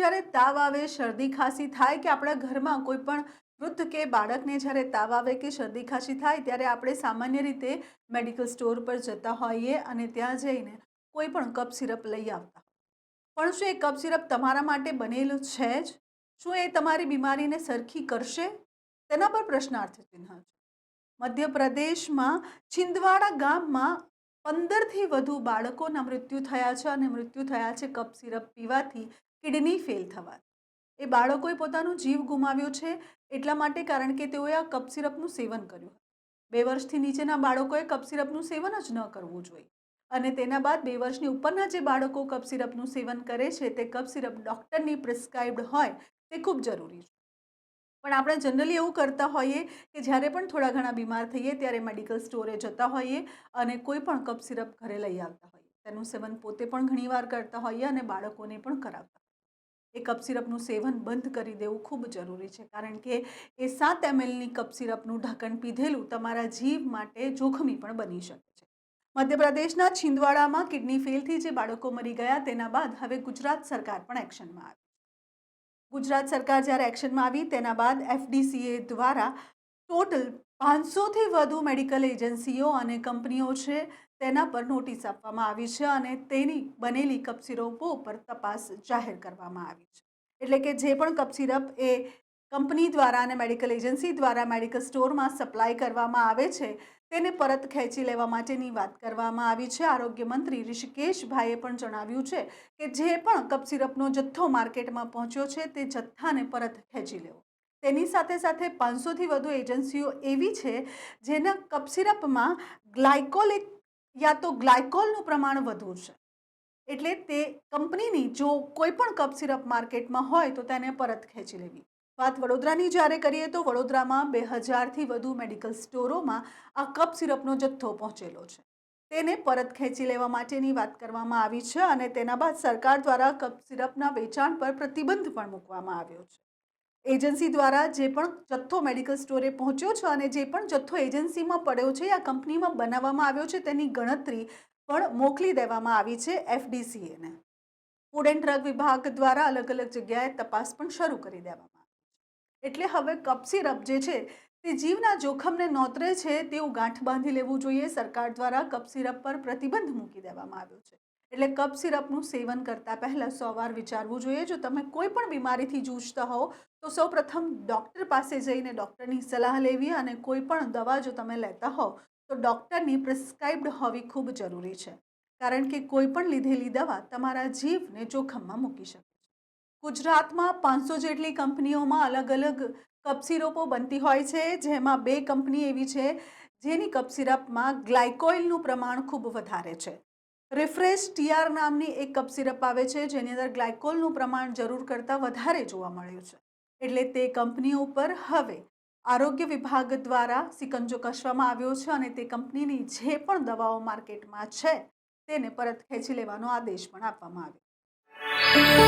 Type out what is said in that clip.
જ્યારે તાવ આવે, શરદી ખાંસી થાય કે આપણા ઘરમાં કોઈ પણ વૃદ્ધ કે બાળકને જ્યારે તાવ આવે કે શરદી ખાંસી થાય, ત્યારે આપણે સામાન્ય રીતે મેડિકલ સ્ટોર પર જતા હોઈએ અને ત્યાં જઈને કોઈ પણ કપ સિરપ લઈ આવતા. પણ શું એ કપ સિરપ તમારા માટે બનેલું છે જ? શું એ તમારી બીમારીને સરખી કરશે? તેના પર પ્રશ્નાર્થ ચિહ્ન છે. મધ્યપ્રદેશમાં છિંદવાડા ગામમાં પંદરથી વધુ બાળકોના મૃત્યુ થયા છે અને મૃત્યુ થયા છે કપ સિરપ પીવાથી. કિડની ફેલ થવા એ બાળકોએ પોતાનો જીવ ગુમાવ્યો છે એટલા માટે કારણ કે તેઓએ આ કપ સિરપનું સેવન કર્યું. બે વર્ષથી નીચેના બાળકોએ કપ સિરપનું સેવન જ ન કરવું જોઈએ. અને તેના બાદ બે વર્ષની ઉપરના જે બાળકો કપ સિરપનું સેવન કરે છે તે કપ સિરપ ડૉક્ટરની પ્રિસ્ક્રાઇબ્ડ હોય તે ખૂબ જરૂરી છે. પણ આપણે જનરલી એવું કરતા હોઈએ કે જ્યારે પણ થોડા ઘણા બીમાર થઈએ ત્યારે મેડિકલ સ્ટોરે જતા હોઈએ અને કોઈ પણ કપ સિરપ ઘરે લઈ આવતા હોઈએ. તેનું સેવન પોતે પણ ઘણીવાર કરતા હોઈએ અને બાળકોને પણ કરાવતા એ કપ સિરપનું સેવન બંધ કરી દેવું ખૂબ જરૂરી છે. કારણ કે એ સાત એમએલની કપ સિરપનું ઢાંકણ પીધેલું તમારા જીવ માટે જોખમી પણ બની શકે છે. મધ્યપ્રદેશના છિંદવાડામાં કિડની ફેલથી જે બાળકો મરી ગયા તેના બાદ હવે ગુજરાત સરકાર પણ એક્શનમાં આવી. ગુજરાત સરકાર જ્યારે એક્શનમાં આવી તેના બાદ એફડીસીએ દ્વારા ટોટલ પાંચસોથી વધુ મેડિકલ એજન્સીઓ અને કંપનીઓ છે તેના પર નોટિસ આપવામાં આવી છે અને તેની બનેલી કપ સિરપો ઉપર તપાસ જાહેર કરવામાં આવી છે. એટલે કે જે પણ કપ સિરપ એ કંપની દ્વારા અને મેડિકલ એજન્સી દ્વારા મેડિકલ સ્ટોરમાં સપ્લાય કરવામાં આવે છે તેને પરત ખેંચી લેવા માટેની વાત કરવામાં આવી છે. આરોગ્ય મંત્રી ઋષિકેશભાઈએ પણ જણાવ્યું છે કે જે પણ કપ સિરપનો જથ્થો માર્કેટમાં પહોંચ્યો છે તે જથ્થાને પરત ખેંચી લેવો. તેની સાથે સાથે પાંચસોથી વધુ એજન્સીઓ એવી છે જેના કપ સિરપમાં ગ્લાયકોલિક યા તો ગ્લાયકોલનું પ્રમાણ વધુ છે. એટલે તે કંપનીની જો કોઈ પણ કપ સિરપ માર્કેટમાં હોય તો તેને પરત ખેંચી લેવી. વાત વડોદરાની જ્યારે કરીએ તો વડોદરામાં બે હજારથી વધુ મેડિકલ સ્ટોરોમાં આ કપ સિરપનો જથ્થો પહોંચેલો છે. તેને પરત ખેંચી લેવા માટેની વાત કરવામાં આવી છે અને તેના બાદ સરકાર દ્વારા કપ સિરપના વેચાણ પર પ્રતિબંધ પણ મૂકવામાં આવ્યો છે. એજન્સી દ્વારા જે પણ જથ્થો મેડિકલ સ્ટોરે પહોંચ્યો છે અને જે પણ જથ્થો એજન્સીમાં પડ્યો છે આ કંપનીમાં બનાવવામાં આવ્યો છે, તેની ગણતરી પણ મોકલી દેવામાં આવી છે એફડીસીએને. ફૂડ એન્ડ ડ્રગ વિભાગ દ્વારા અલગ અલગ જગ્યાએ તપાસ પણ શરૂ કરી દેવામાં આવી એટલે હવે કપ સિરપ જે છે, તે જીવના જોખમને નોતરે છે તેવું ગાંઠ બાંધી લેવું જોઈએ. સરકાર દ્વારા કપ સિરપ પર પ્રતિબંધ મૂકી દેવામાં આવ્યો છે. એટલે કપ સિરપનું સેવન કરતાં પહેલાં સો વાર વિચારવું જોઈએ. જો તમે કોઈ પણ બીમારીથી જૂજતા હો તો સૌપ્રથમ ડૉક્ટર પાસે જઈને ડૉક્ટરની સલાહ લેવી અને કોઈ પણ દવા જો તમે લેતા હો તો ડૉક્ટરની પ્રિસ્ક્રાઇબ્ડ હોવી ખૂબ જરૂરી છે. કારણ કે કોઈ પણ લીધેલી દવા તમારા જીવને જોખમમાં મૂકી શકે છે. ગુજરાતમાં પાંચસો જેટલી કંપનીઓમાં અલગ અલગ કપ સિરપો બનતી હોય છે. જેમાં બે કંપની એવી છે, જેની કપ સિરપમાં ગ્લાયકોઇલનું પ્રમાણ ખૂબ વધારે છે. રિફ્રેશ ટીઆર નામની એક કપ સિરપ આવે છે, જેની અંદર ગ્લાયકોલનું પ્રમાણ જરૂર કરતાં વધારે જોવા મળ્યું છે. એટલે તે કંપનીઓ ઉપર હવે આરોગ્ય વિભાગ દ્વારા સિકંજો કસવામાં આવ્યો છે અને તે કંપનીની જે પણ દવાઓ માર્કેટમાં છે, તેને પરત ખેંચી લેવાનો આદેશ પણ આપવામાં આવ્યો.